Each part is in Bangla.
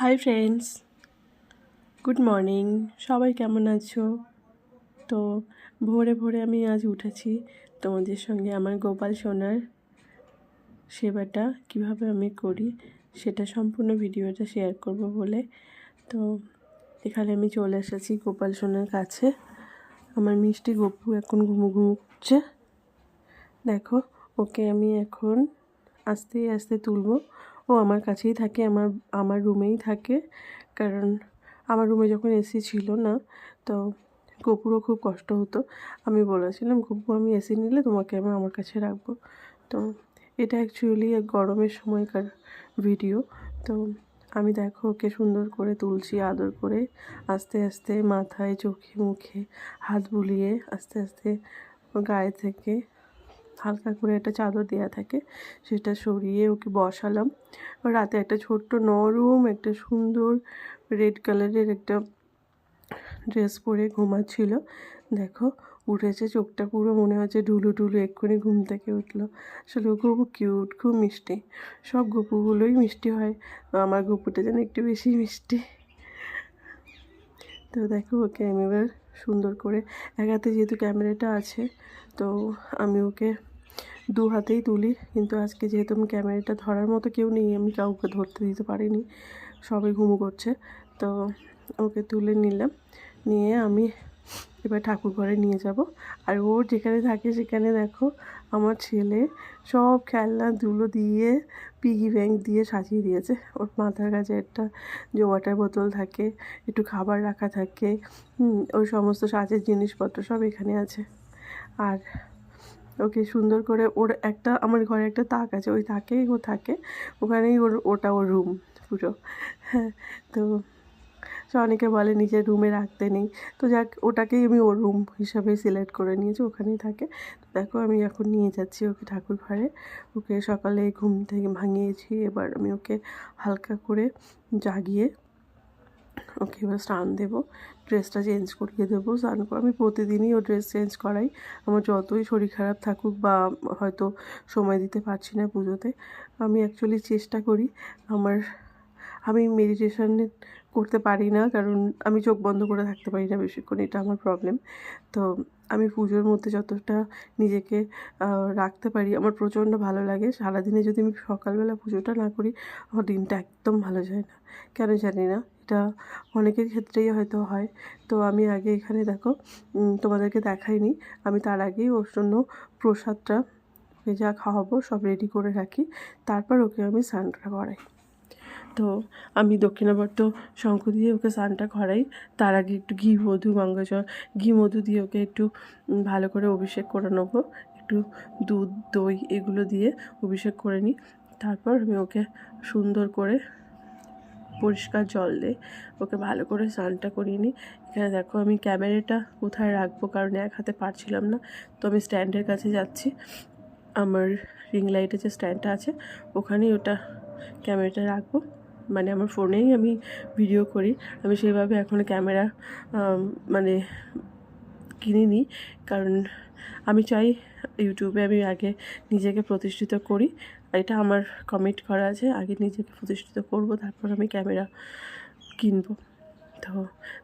Hi friends, good morning. সবাই কেমন আছো? তো ভোরে ভোরে আমি আজ উঠেছি তোমাদের সঙ্গে আমার গোপাল সোনার সেবাটা, কীভাবে আমি করি সেটা সম্পূর্ণ ভিডিওটা শেয়ার করব বলে। তো এখানে আমি চলে এসেছি গোপাল সোনার কাছে। আমার মিষ্টি গপু এখন ঘুমু ঘুমু করছে দেখো, ওকে আমি এখন আস্তে আস্তে তুলবো। ও আমার কাছেই থাকে, আমার আমার রুমেই থাকে। কারণ আমার রুমে যখন এসি ছিল না, তো গপুরও খুব কষ্ট হতো। আমি বলেছিলাম, গপু, আমি এসি নিলে তোমাকে আমি আমার কাছে রাখব। তো এটা অ্যাকচুয়ালি গরমের সময়কার ভিডিও তো আমি দেখো ওকে সুন্দর করে তুলছি, আদর করে, আস্তে আস্তে মাথায়, চোখে, মুখে হাত বুলিয়ে, আস্তে আস্তে গায়ে থেকে হালকা করে একটা চাদর দেওয়া থাকে, সেটা সরিয়ে ওকে বসালাম। রাতে একটা ছোট্ট নরম, একটা সুন্দর রেড কালারের একটা ড্রেস পরে ঘুমাচ্ছিল। দেখো, উঠেছে, চোখটা পুরো মনে হচ্ছে ঢুলু ঢুলু এক্ষুনি ঘুম থেকে উঠল। আসলে খুব কিউট, খুব মিষ্টি। সব গপুগুলোই মিষ্টি হয়। আমার গপুটা যেন একটু বেশি মিষ্টি। তো দেখো, ওকে আমি এবার সুন্দর করে। এক হাতে যেহেতু ক্যামেরাটা আছে, তো আমি ওকে দু হাতেই তুলি। কিন্তু আজকে যেহেতু আমি ক্যামেরাটা ধরার মতো কেউ নেই, আমি কাউকে ধরতে দিতে পারিনি। সবাই ঘুমু করছে। তো ওকে তুলে নিলাম। নিয়ে আমি এবার ঠাকুর ঘরে নিয়ে যাব। আর ওর যেখানে থাকে সেখানে দেখো আমার ছেলে সব খেলনা ধুলো দিয়ে পিগি ব্যাংক দিয়ে সাজিয়ে দিয়েছে। ওর মাথার কাছে একটা যে ওয়াটার বোতল থাকে, একটু খাবার রাখা থাকে ওই সমস্ত সাজের জিনিসপত্র সব এখানে আছে। আর ওকে সুন্দর করে ওর একটা, আমার ঘরে একটা তাক আছে, ওই তাকেই ও থাকে। ওখানেই ওর, ওটা ওর রুম পুরো। হ্যাঁ তো সে অনেকে বলে নিজের রুমে রাখতে নেই। তো যাক, ওটাকেই আমি ওর রুম হিসাবে সিলেক্ট করে নিয়েছি, ওখানেই থাকে। তো দেখো আমি এখন নিয়ে যাচ্ছি ওকে ঠাকুর ঘরে। ওকে সকালে ঘুম থেকে ভাঙিয়েছি, এবার আমি ওকে হালকা করে জাগিয়ে ওকে এবার স্নান দেবো। ড্রেসটা চেঞ্জ করিয়ে দেবো, স্নান করে, আমি প্রতিদিনই ও ড্রেস চেঞ্জ করাই। আমার যতই শরীর খারাপ থাকুক বা হয়তো সময় দিতে পারছি না পুজোতে, আমি অ্যাকচুয়ালি চেষ্টা করি আমার আমি মেডিটেশান করতে পারি না, কারণ আমি চোখ বন্ধ করে থাকতে পারি না বেশিক্ষণ, এটা আমার প্রবলেম তো আমি পুজোর মধ্যে যতটা নিজেকে রাখতে পারি, আমার প্রচণ্ড ভালো লাগে। সারাদিনে যদি আমি সকালবেলা পুজোটা না করি, আমার দিনটা একদম ভালো যায় না। কেন জানি না, এটা অনেকের ক্ষেত্রেই হয়তো হয়। তো আমি আগে এখানে দেখো তোমাদেরকে দেখাইনি, আমি তার আগেই ওর জন্য প্রসাদটা, যা খাওয়াবো সব রেডি করে রাখি। তারপর ওকে আমি স্নানটা করাই তো আমি দক্ষিণাবর্ত শঙ্খ দিয়ে ওকে স্নানটা করাই। তার আগে একটু ঘি, মধু গঙ্গাজল ঘি, মধু দিয়ে ওকে একটু ভালো করে অভিষেক করে নেব। একটু দুধ, দই এগুলো দিয়ে অভিষেক করে নিই। তারপর আমি ওকে সুন্দর করে পরিষ্কার জল দিয়ে ওকে ভালো করে স্নানটা করিয়ে নিই। এখানে দেখো আমি ক্যামেরাটা কোথায় রাখব কারণ এক হাতে পারছিলাম না। তো আমি স্ট্যান্ডের কাছে যাচ্ছি। আমার রিং লাইটের যে স্ট্যান্ডটা আছে, ওখানেই ওটা ক্যামেরাটা রাখব। মানে আমার ফোনেই আমি ভিডিও করি। আমি সেইভাবে এখন ক্যামেরা মানে কিনিনি। কারণ আমি চাই ইউটিউবে আমি আগে নিজেকে প্রতিষ্ঠিত করি। এটা আমার কমিট করা আছে, আগে নিজেকে প্রতিষ্ঠিত করব, তারপর আমি ক্যামেরা কিনবো। তো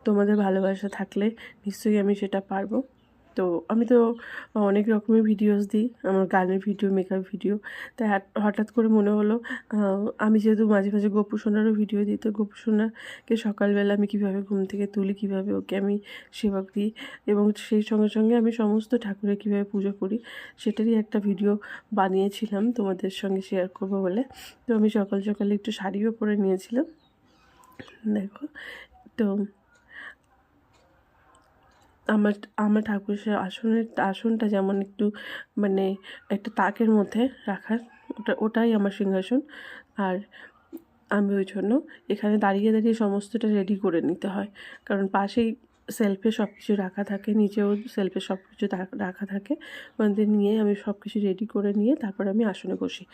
তোমাদের ভালোবাসা থাকলে নিশ্চয়ই আমি সেটা পারব। তো আমি তো অনেক রকমের ভিডিওস দিই, আমার গানের ভিডিও মেকআপ ভিডিও তাই হঠাৎ করে মনে হলো আমি যেহেতু মাঝে মাঝে গোপু সোনারও ভিডিও দিই, তো গোপু সোনাকে সকালবেলা আমি কীভাবে ঘুম থেকে তুলি, কীভাবে ওকে আমি সেবা দিই এবং সেই সঙ্গে সঙ্গে আমি সমস্ত ঠাকুরের কীভাবে পুজো করি, সেটারই একটা ভিডিও বানিয়েছিলাম তোমাদের সঙ্গে শেয়ার করব বলে। তো আমি সকাল সকালে একটু শাড়িও পরে নিয়েছিলাম, দেখো। তো আমার আমার ঠাকুর আসনের, আসনটা যেমন একটু মানে একটা তাকের মধ্যে রাখার, ওটা, ওটাই আমার সিংহাসন। আর আমি ওই জন্য এখানে দাঁড়িয়ে দাঁড়িয়ে সমস্তটা রেডি করে নিতে হয়। কারণ পাশেই সেলফে সব কিছু রাখা থাকে, নিচেও সেলফে সব কিছু রাখা থাকে। ওদের নিয়ে আমি সব কিছু রেডি করে নিয়ে তারপর আমি আসনে বসি।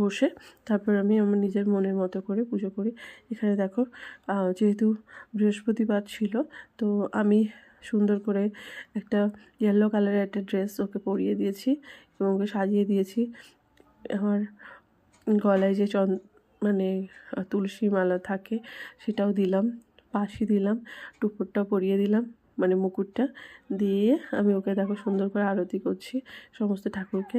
বসে তারপর আমি আমার নিজের মনের মতো করে পুজো করি। এখানে দেখো যেহেতু বৃহস্পতিবার ছিল, তো আমি সুন্দর করে একটা ইয়েলো কালারের একটা ড্রেস ওকে পরিয়ে দিয়েছি এবং ওকে সাজিয়ে দিয়েছি। আমার গলায় যে চন মানে তুলসী মালা থাকে সেটাও দিলাম পাশি দিলাম টুপুরটা পরিয়ে দিলাম মানে মুকুটটা দিয়ে আমি ওকে দেখো সুন্দর করে আরতি করছি, সমস্ত ঠাকুরকে